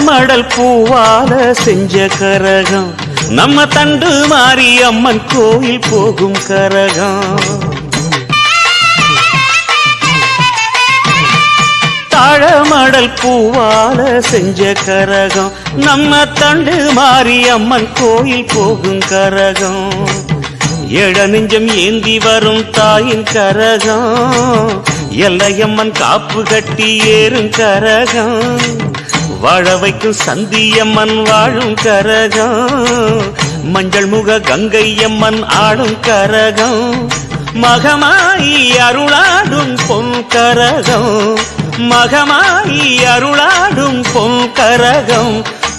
மடல் பூவால செஞ்ச கரகம். நம்ம தண்டு மாறி அம்மன் கோயில் போகும் கரகம். தாழமடல் பூவால செஞ்ச கரகம். நம்ம தண்டு மாறி அம்மன் கோயில் போகும் கரகம். எட நெஞ்சம் ஏந்தி வரும் தாயின் கரகம். எல்லையம்மன் காப்பு கட்டி ஏறும் கரகம். வாழ வைக்கும் சந்தியம்மன் வாழும் கரகம். மஞ்சள் முக கங்கையம்மன் ஆளும் கரகம். மகமாயி அருளாடும் பொன் கரகம். மகமாயி அருளாடும் பொன் கரகம்.